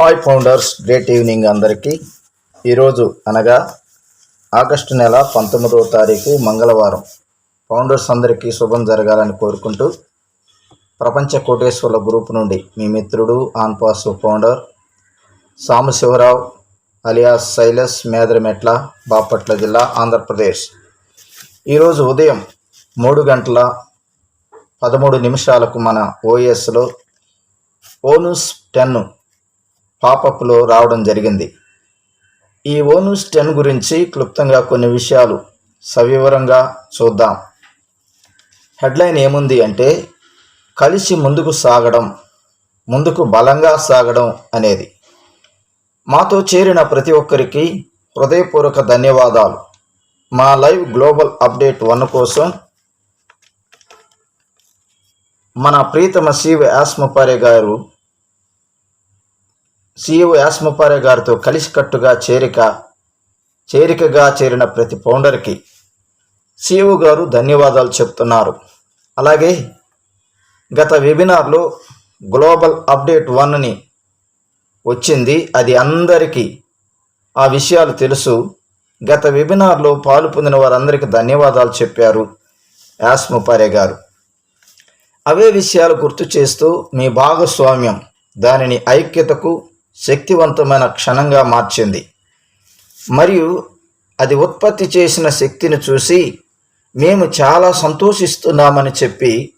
Hi founders great evening అందరికీ. ఈరోజు అనగా ఆగస్టు నెల పంతొమ్మిదవ తారీఖు మంగళవారం. ఫౌండర్స్ అందరికీ శుభం జరగాలని కోరుకుంటూ ప్రపంచ కోటేశ్వర్ల గ్రూప్ నుండి మీ మిత్రుడు ఆన్పాస్ ఫౌండర్ సాంబశివరావు అలియాస్ శైలస్ మేదరమెట్ల బాపట్ల జిల్లా ఆంధ్రప్రదేశ్. ఈరోజు ఉదయం మూడు గంటల పదమూడు నిమిషాలకు మన ఓఎస్లో ఓనూస్ టెన్ పాపప్లో రావడం జరిగింది. ఈ ఓనూస్ టెన్ గురించి క్లుప్తంగా కొన్ని విషయాలు సవివరంగా చూద్దాం. హెడ్లైన్ ఏముంది అంటే కలిసి ముందుకు సాగడం ముందుకు బలంగా సాగడం అనేది. మాతో చేరిన ప్రతి ఒక్కరికి హృదయపూర్వక ధన్యవాదాలు. మా లైవ్ గ్లోబల్ అప్డేట్ వన్ కోసం మన ప్రీతమ శివ యాస్మపారే గారు సీఈఓ యాస్మపారే గారితో కలిసికట్టుగా చేరిక చేరికగా చేరిన ప్రతి ఫౌండర్కి సీఈఓ గారు ధన్యవాదాలు చెప్తున్నారు. అలాగే గత వెబినార్లో గ్లోబల్ అప్డేట్ వన్ని వచ్చింది. అది అందరికీ ఆ విషయాలు తెలుసు. గత వెబినార్లో పాలు పొందిన వారందరికీ ధన్యవాదాలు చెప్పారు యాస్ముపారే గారు. అవే విషయాలు గుర్తు చేస్తూ మీ భాగస్వామ్యం దానిని ఐక్యతకు శక్తివంతమైన క్షణంగా మార్చింది. మరియు అది ఉత్పత్తి చేసిన శక్తిని చూసి మేము చాలా సంతోషిస్తున్నామని చెప్పి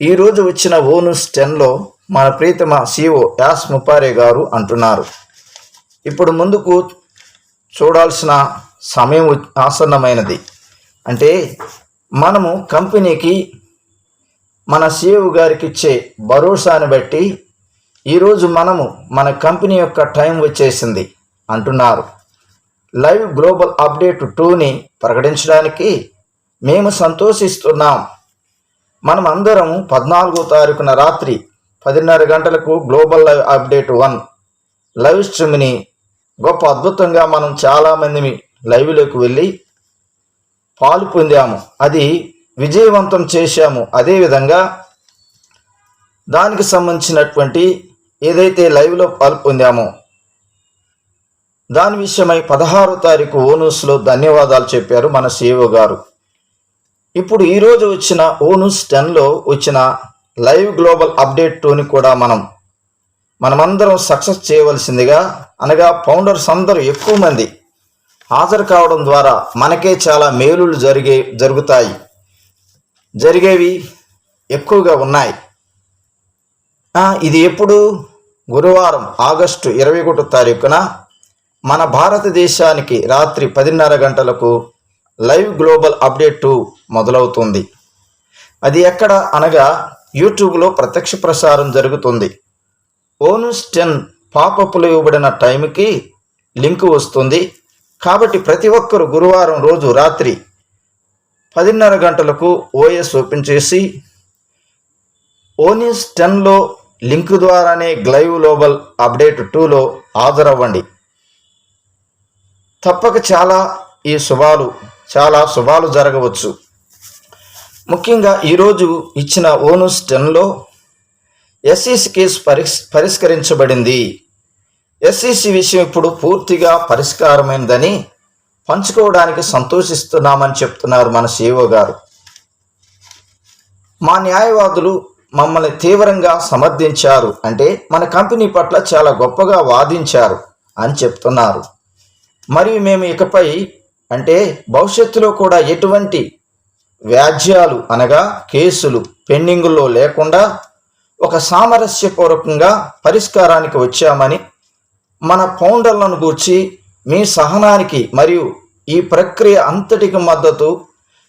ఈరోజు వచ్చిన ఓనుస్ టెన్లో మన ప్రీతమ సిఓ యాస్ ముపారే గారు అంటున్నారు. ఇప్పుడు ముందుకు చూడాల్సిన సమయం ఆసన్నమైనది. అంటే మనము కంపెనీకి మన సీఈఓ గారికి ఇచ్చే భరోసాను బట్టి ఈరోజు మనము మన కంపెనీ యొక్క టైం వచ్చేసింది అంటున్నారు. లైవ్ గ్లోబల్ అప్డేట్ టూని ప్రకటించడానికి మేము సంతోషిస్తున్నాం. మనం అందరం పద్నాలుగో తారీఖున రాత్రి పదిన్నర గంటలకు global live update one live స్ట్రీమ్ని గొప్ప అద్భుతంగా మనం చాలామంది లైవ్లోకి వెళ్ళి పాలు పొందాము. అది విజయవంతం చేశాము. అదేవిధంగా దానికి సంబంధించినటువంటి ఏదైతే లైవ్లో పాల్పొందామో దాని విషయమై పదహారో తారీఖు ఓనూస్లో ధన్యవాదాలు చెప్పారు మన సీఓ గారు. ఇప్పుడు ఈరోజు వచ్చిన ఓనూస్ టెన్లో వచ్చిన లైవ్ గ్లోబల్ అప్డేట్ టూని కూడా మనం మనమందరం సక్సెస్ చేయవలసిందిగా అనగా ఫౌండర్స్ అందరూ ఎక్కువ మంది హాజరు కావడం ద్వారా మనకే చాలా మేలులు జరిగే జరుగుతాయి. జరిగేవి ఎక్కువగా ఉన్నాయి. ఇది ఎప్పుడు? గురువారం ఆగస్టు ఇరవై ఒకటో తారీఖున మన భారతదేశానికి రాత్రి పదిన్నర గంటలకు లైవ్ గ్లోబల్ అప్డేట్ టూ మొదలవుతుంది. అది ఎక్కడ అనగా యూట్యూబ్లో ప్రత్యక్ష ప్రసారం జరుగుతుంది. ఓనస్ టెన్ పాపప్లు ఇవ్వబడిన టైంకి లింక్ వస్తుంది. కాబట్టి ప్రతి ఒక్కరు గురువారం రోజు రాత్రి పదిన్నర గంటలకు ఓఎస్ ఓపెన్ చేసి ఓనిస్ టెన్లో లింక్ ద్వారానే గ్లైవ్ గ్లోబల్ అప్డేట్ టూలో హాజరవ్వండి. తప్పక చాలా ఈ శుభాలు చాలా శుభాలు జరగవచ్చు. ముఖ్యంగా ఈరోజు ఇచ్చిన ఓనస్ టెన్లో ఎస్ఈసి కేసు పరిష్ పరిష్కరించబడింది. ఎస్ఈసి విషయం ఇప్పుడు పూర్తిగా పరిష్కారమైందని పంచుకోవడానికి సంతోషిస్తున్నామని చెప్తున్నారు మన సీఓ గారు. మా న్యాయవాదులు మమ్మల్ని తీవ్రంగా సమర్థించారు. అంటే మన కంపెనీ పట్ల చాలా గొప్పగా వాదించారు అని చెప్తున్నారు. మరియు మేము ఇకపై అంటే భవిష్యత్తులో కూడా ఎటువంటి వ్యాజ్యాలు అనగా కేసులు పెండింగుల్లో లేకుండా ఒక సామరస్యపూర్వకంగా పరిష్కారానికి వచ్చామని మన ఫౌండర్లను గూర్చి మీ సహనానికి మరియు ఈ ప్రక్రియ అంతటికి మద్దతు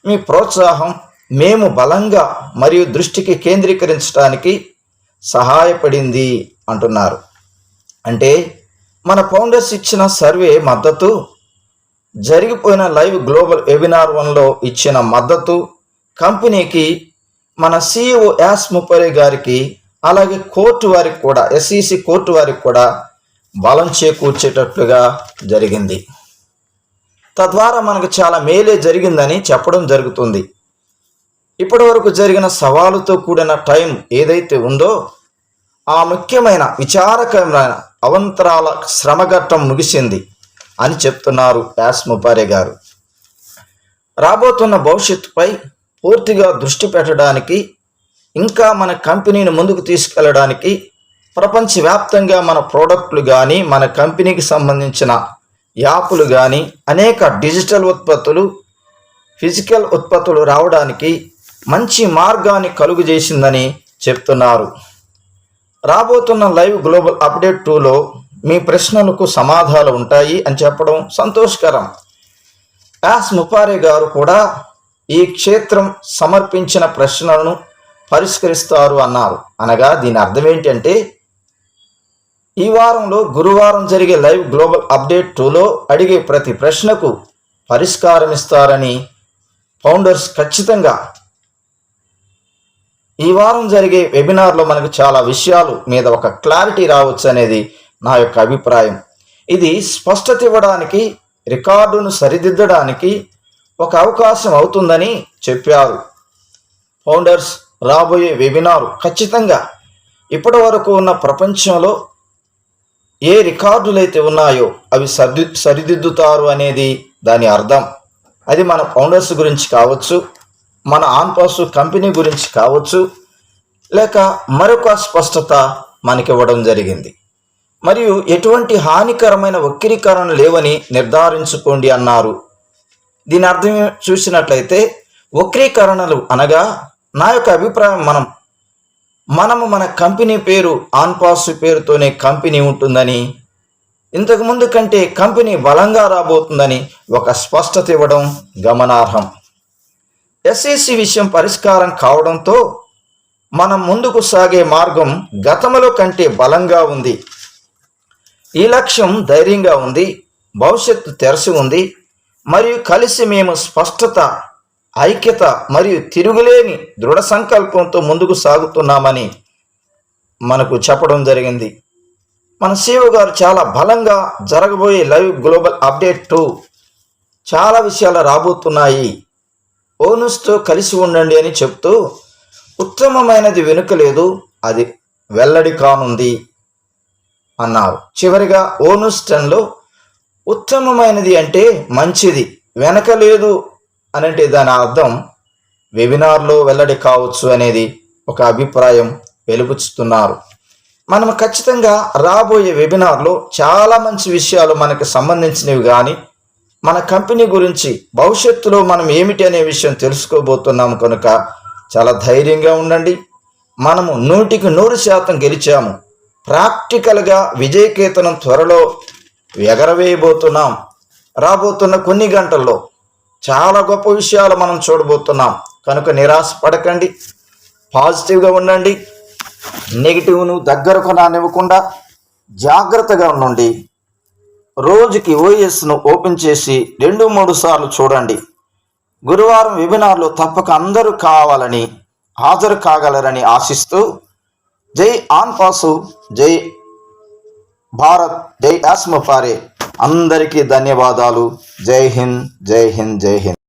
మీ ప్రోత్సాహం మేము బలంగా మరియు దృష్టికి కేంద్రీకరించడానికి సహాయపడింది అంటున్నారు. అంటే మన ఫౌండర్స్ ఇచ్చిన సర్వే మద్దతు జరిగిపోయిన లైవ్ గ్లోబల్ వెబినార్ వన్లో ఇచ్చిన మద్దతు కంపెనీకి మన సిఇఓ యాస్ ముప్పరే గారికి అలాగే కోర్టు వారికి కూడా ఎస్ఈసి కోర్టు వారికి కూడా బలం చేకూర్చేటట్లుగా జరిగింది. తద్వారా మనకు చాలా మేలే జరిగిందని చెప్పడం జరుగుతుంది. ఇప్పటి వరకు జరిగిన సవాలుతో కూడిన టైం ఏదైతే ఉందో ఆ ముఖ్యమైన విచారకరమైన అవంతరాల శ్రమఘట్టం ముగిసింది అని చెప్తున్నారు యాస్ ముపారే గారు. రాబోతున్న భవిష్యత్తుపై పూర్తిగా దృష్టి పెట్టడానికి ఇంకా మన కంపెనీని ముందుకు తీసుకెళ్ళడానికి ప్రపంచవ్యాప్తంగా మన ప్రోడక్ట్లు కానీ మన కంపెనీకి సంబంధించిన యాప్లు కానీ అనేక డిజిటల్ ఉత్పత్తులు ఫిజికల్ ఉత్పత్తులు రావడానికి మంచి మార్గాన్ని కలుగు చేసిందని చెప్తున్నారు. రాబోతున్న లైవ్ గ్లోబల్ అప్డేట్ టూలో మీ ప్రశ్నలకు సమాధానాలు ఉంటాయి అని చెప్పడం సంతోషకరం. యాస్ ముపారే గారు కూడా ఈ క్షేత్రం సమర్పించిన ప్రశ్నలను పరిష్కరిస్తారు అన్నారు. అనగా దీని అర్థం ఏంటంటే ఈ వారంలో గురువారం జరిగే లైవ్ గ్లోబల్ అప్డేట్ టూలో అడిగే ప్రతి ప్రశ్నకు పరిష్కారం ఇస్తారని ఫౌండర్స్ ఖచ్చితంగా ఈ వారం జరిగే వెబినార్లో మనకు చాలా విషయాలు మీద ఒక క్లారిటీ రావచ్చు అనేది నా యొక్క అభిప్రాయం. ఇది స్పష్టత ఇవ్వడానికి రికార్డును సరిదిద్దడానికి ఒక అవకాశం అవుతుందని చెప్పారు. ఫౌండర్స్ రాబోయే వెబినార్ ఖచ్చితంగా ఇప్పటి వరకు ఉన్న ప్రపంచంలో ఏ రికార్డులైతే ఉన్నాయో అవి సరిది సరిదిద్దుతారు అనేది దాని అర్థం. అది మన ఫౌండర్స్ గురించి కావచ్చు మన ఆన్పాస్ కంపెనీ గురించి కావచ్చు లేక మరొక స్పష్టత మనకి ఇవ్వడం జరిగింది. మరియు ఎటువంటి హానికరమైన వక్రీకరణ లేవని నిర్ధారించుకోండి అన్నారు. దీని అర్థం చూసినట్లయితే వక్రీకరణలు అనగా నా యొక్క అభిప్రాయం మనం మనము మన కంపెనీ పేరు ఆన్పాస్ పేరుతోనే కంపెనీ ఉంటుందని ఇంతకు ముందు కంటే కంపెనీ బలంగా రాబోతుందని ఒక స్పష్టత ఇవ్వడం గమనార్హం. ఎస్ఈసి విషయం పరిష్కారం కావడంతో మనం ముందుకు సాగే మార్గం గతంలో కంటే బలంగా ఉంది. ఈ లక్ష్యం ధైర్యంగా ఉంది భవిష్యత్తు తెరసి ఉంది మరియు కలిసి మేము స్పష్టత ఐక్యత మరియు తిరుగులేని దృఢ సంకల్పంతో ముందుకు సాగుతున్నామని మనకు చెప్పడం జరిగింది. మన సీఓ గారు చాలా బలంగా జరగబోయే లైవ్ గ్లోబల్ అప్డేట్ టూ చాలా విషయాలు రాబోతున్నాయి. ఓనుస్తో కలిసి ఉండండి అని చెప్తూ ఉత్తమమైనది వెనుక లేదు అది వెల్లడి కానుంది అన్నారు. చివరిగా ఓనుస్టన్లో ఉత్తమమైనది అంటే మంచిది వెనక లేదు అనంటే దాని అర్థం వెబినార్లో వెల్లడి కావచ్చు అనేది ఒక అభిప్రాయం వెలుపుచుతున్నారు. మనం ఖచ్చితంగా రాబోయే వెబినార్లో చాలా మంచి విషయాలు మనకు సంబంధించినవి కానీ మన కంపెనీ గురించి భవిష్యత్తులో మనం ఏమిటి అనే విషయం తెలుసుకోబోతున్నాము కనుక చాలా ధైర్యంగా ఉండండి. మనము నూటికి నూరు శాతం గెలిచాము. ప్రాక్టికల్గా విజయకేతనం త్వరలో ఎగరవేయబోతున్నాం. రాబోతున్న కొన్ని గంటల్లో చాలా గొప్ప విషయాలు మనం చూడబోతున్నాం. కనుక నిరాశ పడకండి పాజిటివ్గా ఉండండి. నెగిటివ్ను దగ్గరకు రానివ్వకుండా జాగ్రత్తగా ఉండండి. రోజుకి ఓఎస్ను ఓపెన్ చేసి రెండు మూడు సార్లు చూడండి. గురువారం వెబినార్లో తప్పక అందరూ కావాలని హాజరు కాగలరని ఆశిస్తూ జై ఆన్ పాసు జై భారత్ జై ఆస్మఫారే. అందరికీ ధన్యవాదాలు. జై హింద్ జై హింద్ జై హింద్.